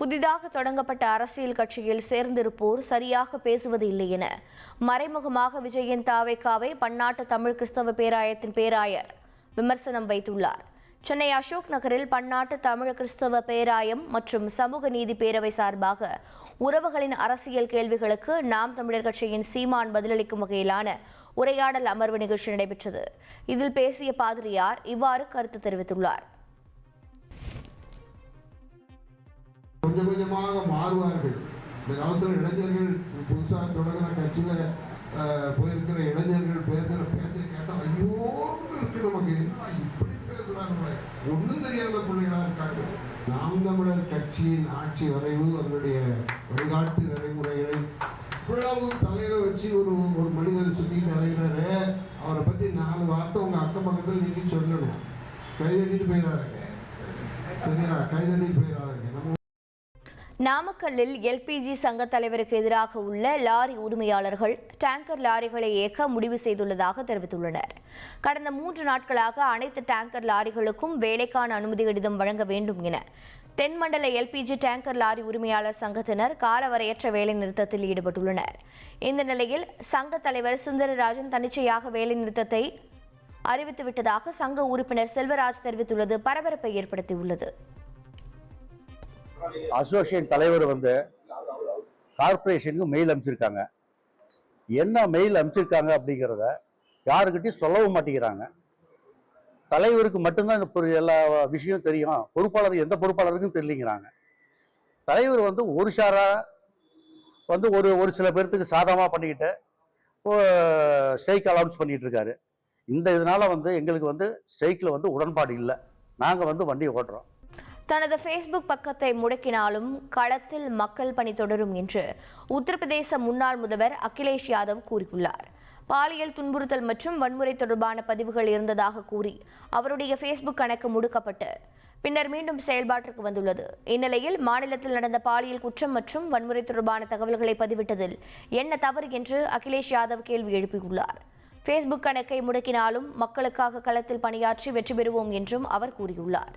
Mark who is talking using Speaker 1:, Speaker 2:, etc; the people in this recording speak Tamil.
Speaker 1: புதிதாக தொடங்கப்பட்ட அரசியல் கட்சியில் சேர்ந்திருப்போர் சரியாக பேசுவது இல்லை என மறைமுகமாக விஜயன் தாவேக்காவை பன்னாட்டு தமிழ் கிறிஸ்தவ பேராயத்தின் பேராயர் விமர்சனம் வைத்துள்ளார். சென்னை அசோக் நகரில் பன்னாட்டு தமிழ் கிறிஸ்தவ பேராயம் மற்றும் சமூக நீதி பேரவை சார்பாக உறவுகளின் அரசியல் கேள்விகளுக்கு நாம் தமிழர் கட்சியின் சீமான் பதிலளிக்கும் வகையிலான உரையாடல் அமர்வு நிகழ்ச்சி நடைபெற்றது. இதில் பேசிய பாதிரியார் இவ்வாறு கருத்து தெரிவித்துள்ளார்.
Speaker 2: கொஞ்சம் கொஞ்சமாக மாறுவார்கள். இந்த காலத்தில் இளைஞர்கள் புதுசாக தொடங்குற கட்சியில் போயிருக்கிற இளைஞர்கள் பேசுகிற பேச்சை கேட்டால் ஐயோன்னு இருக்கு நமக்கு. என்ன இப்படி பேசுகிறாங்க ஒன்றும் தெரியாத பிள்ளைகளாக இருக்காங்க. நாம் தமிழர் கட்சியின் ஆட்சி வரைவு அதனுடைய வழிகாட்டு நடைமுறைகளை இவ்வளவு தலையில வச்சு ஒரு ஒரு மனிதன் சுத்திட்டு அலைகிறாரு அவரை பற்றி நாலு வார்த்தை உங்கள் அக்கம் பக்கத்தில் நீங்கள் சொல்லணும். கைதட்டிட்டு போயிடாதங்க சரியா? கைதட்டிட்டு போயிடாதங்க நம்ம
Speaker 1: நாமக்கல்லில் எல்பிஜி சங்க தலைவருக்கு எதிராக உள்ள லாரி உரிமையாளர்கள் டேங்கர் லாரிகளை இயக்க முடிவு செய்துள்ளதாக தெரிவித்துள்ளனர். கடந்த மூன்று நாட்களாக அனைத்து டேங்கர் லாரிகளுக்கும் வேலைக்கான அனுமதி கடிதம் வழங்க வேண்டும் என தென்மண்டல எல்பிஜி டேங்கர் லாரி உரிமையாளர் சங்கத்தினர் காலவரையற்ற வேலை நிறுத்தத்தில் ஈடுபட்டுள்ளனர். இந்த நிலையில் சங்க தலைவர் சுந்தரராஜன் தன்னிச்சையாக வேலை நிறுத்தத்தை அறிவித்துவிட்டதாக சங்க உறுப்பினர் செல்வராஜ் தெரிவித்துள்ளது. பரபரப்பை ஏற்படுத்தியுள்ளது.
Speaker 3: அசோசியேட் தலைவர் வந்து கார்ப்பரேஷனுக்கு மெயில் அனுப்பிச்சிருக்காங்க. என்ன மெயில் அனுப்பிச்சிருக்காங்க அப்படிங்கிறத யாருக்கிட்டையும் சொல்லவும் மாட்டேங்கிறாங்க. தலைவருக்கு மட்டும்தான் இந்த எல்லா விஷயம் தெரியும். பொறுப்பாளர் எந்த பொறுப்பாளருக்கும் தெரியலிங்கிறாங்க. தலைவர் வந்து ஒரு ஷாரா வந்து ஒரு ஒரு சில பேர்த்துக்கு சாதகமாக பண்ணிக்கிட்டு ஸ்ட்ரைக் அலௌன்ஸ் பண்ணிகிட்டு இருக்காரு இந்த இதனால் வந்து எங்களுக்கு வந்து ஸ்ட்ரைக்கில் வந்து உடன்பாடு இல்லை. நாங்கள் வந்து வண்டியை ஓட்டுறோம்.
Speaker 1: தனது ஃபேஸ்புக் பக்கத்தை முடக்கினாலும் களத்தில் மக்கள் பணி தொடரும் என்று உத்தரப்பிரதேச முன்னாள் முதல்வர் அகிலேஷ் யாதவ் கூறியுள்ளார். பாலியல் துன்புறுத்தல் மற்றும் வன்முறை தொடர்பான பதிவுகள் இருந்ததாக கூறி அவருடைய ஃபேஸ்புக் கணக்கு முடுக்கப்பட்டு பின்னர் மீண்டும் செயல்பாட்டிற்கு வந்துள்ளது. இந்நிலையில் மாநிலத்தில் நடந்த பாலியல் குற்றம் மற்றும் வன்முறை தொடர்பான தகவல்களை பதிவிட்டதில் என்ன தவறு என்று அகிலேஷ் யாதவ் கேள்வி எழுப்பியுள்ளார். ஃபேஸ்புக் கணக்கை முடக்கினாலும் மக்களுக்காக களத்தில் பணியாற்றி வெற்றி பெறுவோம் என்றும் அவர் கூறியுள்ளார்.